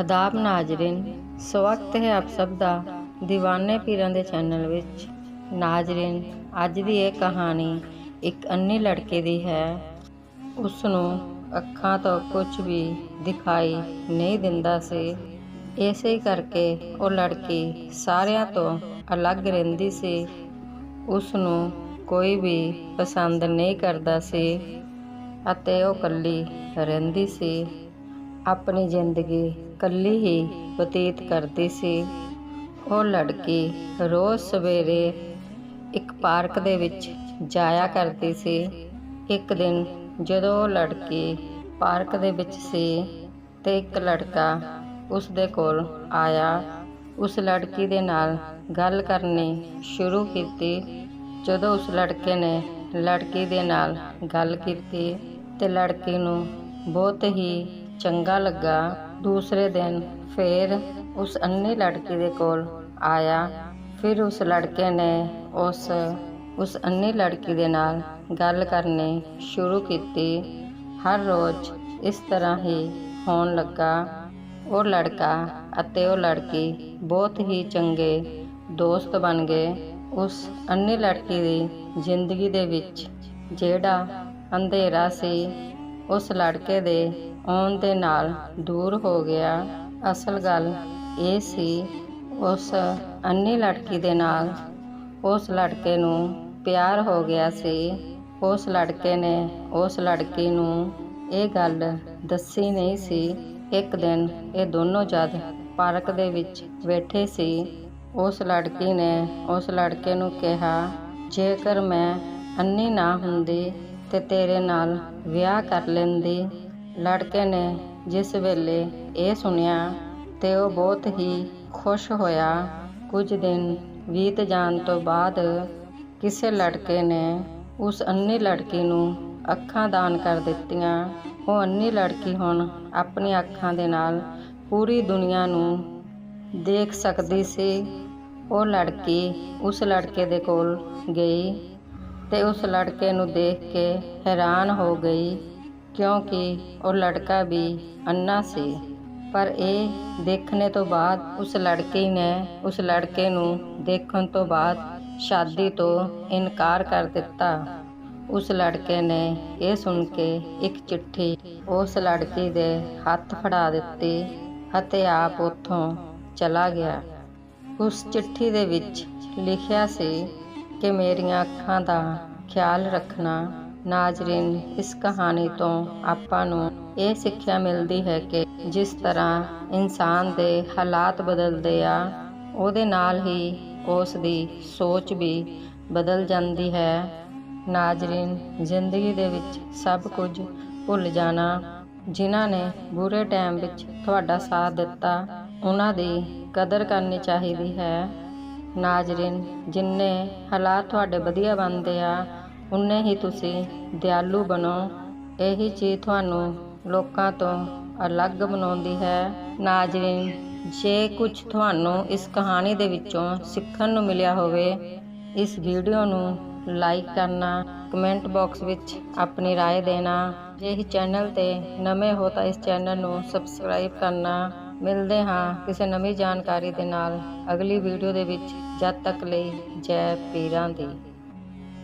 ਆਦਾਬ ਨਾਜ਼ਰੀਨ ਸਵਾਗਤ ਹੈ ਆਪ ਸਭ ਦਾ دیਵਾਨੇ ਪੀਰਾਂ ਦੇ ਚੈਨਲ ਵਿੱਚ। ਨਾਜ਼ਰੀਨ, ਅੱਜ ਦੀ ਇਹ ਕਹਾਣੀ ਇੱਕ ਅੰਨੀ ਲੜਕੇ ਦੀ ਹੈ। ਉਸ ਨੂੰ ਅੱਖਾਂ ਤੋਂ ਕੁਝ ਵੀ ਦਿਖਾਈ ਨਹੀਂ ਦਿੰਦਾ ਸੀ। ਇਸੇ ਹੀ ਕਰਕੇ ਉਹ ਲੜਕੀ ਸਾਰਿਆਂ ਤੋਂ ਅਲੱਗ ਰਹਿੰਦੀ ਸੀ। ਉਸ ਨੂੰ ਕੋਈ ਵੀ ਪਸੰਦ ਨਹੀਂ ਕਰਦਾ ਸੀ ਅਤੇ ਉਹ ਇਕੱਲੀ ਰਹਿੰਦੀ ਸੀ। ਆਪਣੀ ਜ਼ਿੰਦਗੀ ਇਕੱਲੀ ਹੀ ਬਤੀਤ ਕਰਦੀ ਸੀ। ਉਹ ਲੜਕੀ ਰੋਜ਼ ਸਵੇਰੇ ਇੱਕ ਪਾਰਕ ਦੇ ਵਿੱਚ ਜਾਇਆ ਕਰਦੀ ਸੀ। ਇੱਕ ਦਿਨ ਜਦੋਂ ਉਹ ਲੜਕੀ ਪਾਰਕ ਦੇ ਵਿੱਚ ਸੀ ਤੇ ਇੱਕ ਲੜਕਾ ਉਸ ਦੇ ਕੋਲ ਆਇਆ। ਉਸ ਲੜਕੀ ਦੇ ਨਾਲ ਗੱਲ ਕਰਨੀ ਸ਼ੁਰੂ ਕੀਤੀ। ਜਦੋਂ ਉਸ ਲੜਕੇ ਨੇ ਲੜਕੀ ਦੇ ਨਾਲ ਗੱਲ ਕੀਤੀ ਤੇ ਲੜਕੀ ਨੂੰ ਬਹੁਤ ਹੀ ਚੰਗਾ ਲੱਗਾ। ਦੂਸਰੇ ਦਿਨ ਫਿਰ ਉਸ ਅੰਨੀ ਲੜਕੀ ਦੇ ਕੋਲ ਆਇਆ। ਫਿਰ ਉਸ ਲੜਕੇ ਨੇ ਉਸ ਉਸ ਅੰਨੀ ਲੜਕੀ ਦੇ ਨਾਲ ਗੱਲ ਕਰਨੀ ਸ਼ੁਰੂ ਕੀਤੀ। ਹਰ ਰੋਜ਼ ਇਸ ਤਰ੍ਹਾਂ ਹੀ ਹੋਣ ਲੱਗਾ। ਉਹ ਲੜਕਾ ਅਤੇ ਉਹ ਲੜਕੀ ਬਹੁਤ ਹੀ ਚੰਗੇ ਦੋਸਤ ਬਣ ਗਏ। ਉਸ ਅੰਨੀ ਲੜਕੀ ਦੀ ਜ਼ਿੰਦਗੀ ਦੇ ਵਿੱਚ ਜਿਹੜਾ ਅੰਧੇਰਾ ਸੀ ਉਸ ਲੜਕੇ ਦੇ ਆਉਣ ਦੇ ਨਾਲ ਦੂਰ ਹੋ ਗਿਆ। ਅਸਲ ਗੱਲ ਇਹ ਸੀ, ਉਸ ਅੰਨੀ ਲੜਕੀ ਦੇ ਨਾਲ ਉਸ ਲੜਕੇ ਨੂੰ ਪਿਆਰ ਹੋ ਗਿਆ ਸੀ। ਉਸ ਲੜਕੇ ਨੇ ਉਸ ਲੜਕੀ ਨੂੰ ਇਹ ਗੱਲ ਦੱਸੀ ਨਹੀਂ ਸੀ। ਇੱਕ ਦਿਨ ਇਹ ਦੋਨੋਂ ਜਦ ਪਾਰਕ ਦੇ ਵਿੱਚ ਬੈਠੇ ਸੀ, ਉਸ ਲੜਕੀ ਨੇ ਉਸ ਲੜਕੇ ਨੂੰ ਕਿਹਾ, ਜੇਕਰ ਮੈਂ ਅੰਨੀ ਨਾ ਹੁੰਦੀ ਤੇ ਤੇਰੇ ਨਾਲ ਵਿਆਹ ਕਰ ਲੈਂਦੀ। ਲੜਕੇ ਨੇ ਜਿਸ ਵੇਲੇ ਇਹ ਸੁਣਿਆ ਤੇ ਉਹ ਬਹੁਤ ਹੀ ਖੁਸ਼ ਹੋਇਆ। ਕੁਝ ਦਿਨ ਬੀਤ ਜਾਣ ਤੋਂ ਬਾਅਦ ਕਿਸੇ ਲੜਕੇ ਨੇ ਉਸ ਅੰਨੀ ਲੜਕੀ ਨੂੰ ਅੱਖਾਂ ਦਾਨ ਕਰ ਦਿੱਤੀਆਂ। ਉਹ ਅੰਨੀ ਲੜਕੀ ਹੁਣ ਆਪਣੀ ਅੱਖਾਂ ਦੇ ਨਾਲ ਪੂਰੀ ਦੁਨੀਆ ਨੂੰ ਦੇਖ ਸਕਦੀ ਸੀ। ਉਹ ਲੜਕੀ ਉਸ ਲੜਕੇ ਦੇ ਕੋਲ ਗਈ। ਤੇ ਉਸ ਲੜਕੇ ਨੂੰ ਦੇਖ ਕੇ ਹੈਰਾਨ ਹੋ ਗਈ, ਕਿਉਂਕਿ ਉਹ ਲੜਕਾ ਵੀ ਅੰਨਾ ਸੀ। ਪਰ ਇਹ ਦੇਖਣੇ ਤੋਂ ਬਾਅਦ ਉਸ ਲੜਕੀ ਨੇ ਉਸ ਲੜਕੇ ਨੂੰ ਦੇਖਣ ਤੋਂ ਬਾਅਦ ਸ਼ਾਦੀ ਤੋਂ ਇਨਕਾਰ ਕਰ ਦਿੱਤਾ। ਉਸ ਲੜਕੇ ਨੇ ਇਹ ਸੁਣ ਕੇ ਇੱਕ ਚਿੱਠੀ ਉਸ ਲੜਕੀ ਦੇ ਹੱਥ ਫੜਾ ਦਿੱਤੀ ਅਤੇ ਆਪ ਉੱਥੋਂ ਚਲਾ ਗਿਆ। ਉਸ ਚਿੱਠੀ ਦੇ ਵਿੱਚ ਲਿਖਿਆ ਸੀ ਕਿ ਮੇਰੀਆਂ ਅੱਖਾਂ ਦਾ ਖਿਆਲ ਰੱਖਣਾ ਨਾਜ਼ਰੀਨ, ਇਸ ਕਹਾਣੀ ਤੋਂ ਆਪਾਂ ਨੂੰ ਇਹ ਸਿੱਖਿਆ ਮਿਲਦੀ ਹੈ ਕਿ ਜਿਸ ਤਰ੍ਹਾਂ ਇਨਸਾਨ ਦੇ ਹਾਲਾਤ ਬਦਲਦੇ ਆ, ਉਹਦੇ ਨਾਲ ਹੀ ਉਸ ਦੀ ਸੋਚ ਵੀ ਬਦਲ ਜਾਂਦੀ ਹੈ। ਨਾਜ਼ਰੀਨ, ਜ਼ਿੰਦਗੀ ਦੇ ਵਿੱਚ ਸਭ ਕੁਝ ਭੁੱਲ ਜਾਣਾ, ਜਿਨ੍ਹਾਂ ਨੇ ਬੁਰੇ ਟਾਈਮ ਵਿੱਚ ਤੁਹਾਡਾ ਸਾਥ ਦਿੱਤਾ, ਉਹਨਾਂ ਦੀ ਕਦਰ ਕਰਨੀ ਚਾਹੀਦੀ ਹੈ। ਨਾਜ਼ਰੀਨ ਜਿੰਨੇ ਹਾਲਾਤ ਤੁਹਾਡੇ ਵਧੀਆ ਬਣਦੇ ਆ ਉਨੇ ਹੀ ਤੁਸੀਂ ਦਿਆਲੂ ਬਣੋ ਇਹੀ ਚੀਜ਼ ਤੁਹਾਨੂੰ ਲੋਕਾਂ ਤੋਂ ਅਲੱਗ ਬਣਾਉਂਦੀ ਹੈ ਨਾਜ਼ਰੀਨ ਜੇ ਕੁਝ ਤੁਹਾਨੂੰ ਇਸ ਕਹਾਣੀ ਦੇ ਵਿੱਚੋਂ ਸਿੱਖਣ ਨੂੰ ਮਿਲਿਆ ਹੋਵੇ ਇਸ ਵੀਡੀਓ ਨੂੰ ਲਾਈਕ ਕਰਨਾ ਕਮੈਂਟ ਬਾਕਸ ਵਿੱਚ ਆਪਣੀ رائے ਦੇਣਾ ਜੇ ਇਹ ਚੈਨਲ ਤੇ ਨਵੇਂ ਹੋ ਤਾਂ ਇਸ ਚੈਨਲ ਨੂੰ ਸਬਸਕ੍ਰਾਈਬ ਕਰਨਾ ਮਿਲਦੇ ਹਾਂ ਕਿਸੇ ਨਵੀਂ ਜਾਣਕਾਰੀ ਦੇ ਨਾਲ। ਅਗਲੀ ਵੀਡੀਓ ਦੇ ਵਿੱਚ ਜਦ ਤੱਕ ਲਈ ਜੈ ਪੀਰਾਂ ਦੀ।